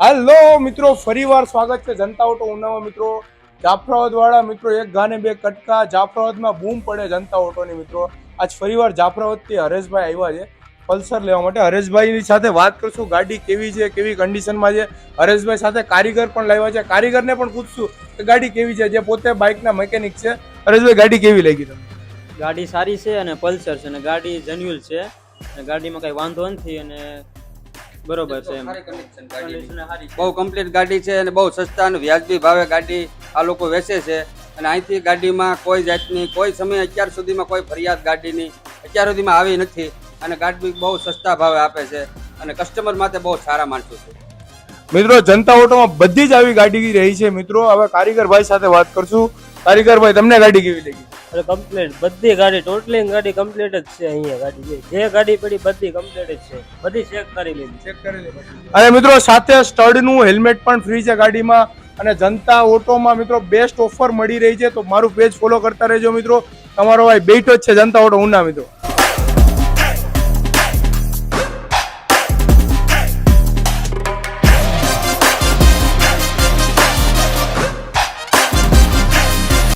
હાલો મિત્રો, ફરીવાર સ્વાગત છે જનતા ઓટો ઉનામાં મિત્રો. જાફરાબાદ વાળા મિત્રો, એક ગાને બે કટકા. જાફરાબાદમાં બૂમ પડે જનતા ઓટોની મિત્રો. આજ ફરીવાર જાફરાબાદથી હરેશભાઈ આવ્યા છે. પલ્સર લેવા માટે હરેશભાઈની સાથે વાત કરશું. ગાડી કેવી છે, કેવી કન્ડિશનમાં છે? હરેશભાઈ સાથે કારીગર પણ લાવ્યા છે. કારીગરને પણ પૂછશું કે ગાડી કેવી છે? જે પોતે બાઇકના મેકેનિક છે. હરેશભાઈ, ગાડી કેવી લાગી તમને? ગાડી સારી છે અને પલ્સર છે અને ગાડી જેન્યુઅલ છે. અને ગાડીમાં કંઈ વાંધો નથી અને બરોબર છે એમ. બહુ કમ્પ્લીટ ગાડી છે અને બહુ સસ્તા અને વ્યાજબી ભાવે ગાડી આ લોકો વેચે છે. અને અહીંથી ગાડીમાં કોઈ જાતની કોઈ સમય અત્યાર સુધીમાં કોઈ ફરિયાદ ગાડીની અત્યાર સુધીમાં આવી નથી. અને ગાડી બહુ સસ્તા ભાવે આપે છે અને કસ્ટમર માટે બહુ સારા માણસો છે. મિત્રો જનતા ઓટોમાં બધી જ આવી ગાડી રહી છે. મિત્રો હવે કારીગરભાઈ સાથે વાત કરશું. કારીગરભાઈ તમને ગાડી કેવી લાગી? અરે કમ્પ્લીટ બધી ગાડી ટોટલી ગાડી કમ્પ્લીટ જ છે અહીંયા ગાડી. જે ગાડી પડી બધી કમ્પ્લીટ જ છે. બધી ચેક કરી લીધી. ચેક કરી અને મિત્રો સાથે સ્ટડનું હેલ્મેટ પણ ફ્રી છે ગાડીમાં. અને જનતા ઓટોમાં મિત્રો બેસ્ટ ઓફર મળી રહી છે. તો મારું પેજ ફોલો કરતા રહેજો મિત્રો. તમારો ભાઈ બેઠો જ છે જનતા ઓટો. ઉના મિત્રો?